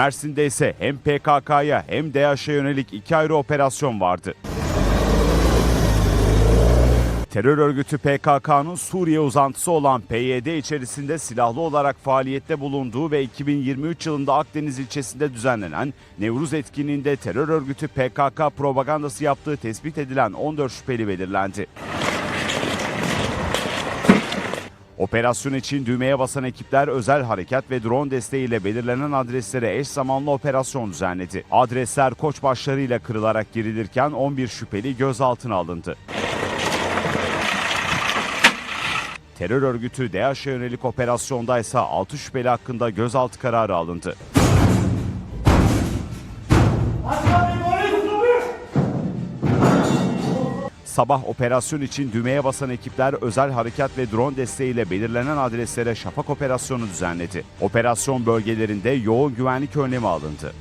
Mersin'de ise hem PKK'ya hem DAEŞ'e yönelik iki ayrı operasyon vardı. Terör örgütü PKK'nın Suriye uzantısı olan PYD içerisinde silahlı olarak faaliyette bulunduğu ve 2023 yılında Akdeniz ilçesinde düzenlenen Nevruz etkinliğinde terör örgütü PKK propagandası yaptığı tespit edilen 14 şüpheli belirlendi. Operasyon için düğmeye basan ekipler özel harekat ve drone desteğiyle belirlenen adreslere eş zamanlı operasyon düzenledi. Adresler koç başlarıyla kırılarak girilirken 11 şüpheli gözaltına alındı. Terör örgütü DAEŞ'e yönelik operasyonda ise 6 şüpheli hakkında gözaltı kararı alındı. Sabah operasyon için düğmeye basan ekipler özel harekat ve drone desteğiyle belirlenen adreslere şafak operasyonu düzenledi. Operasyon bölgelerinde yoğun güvenlik önlemi alındı.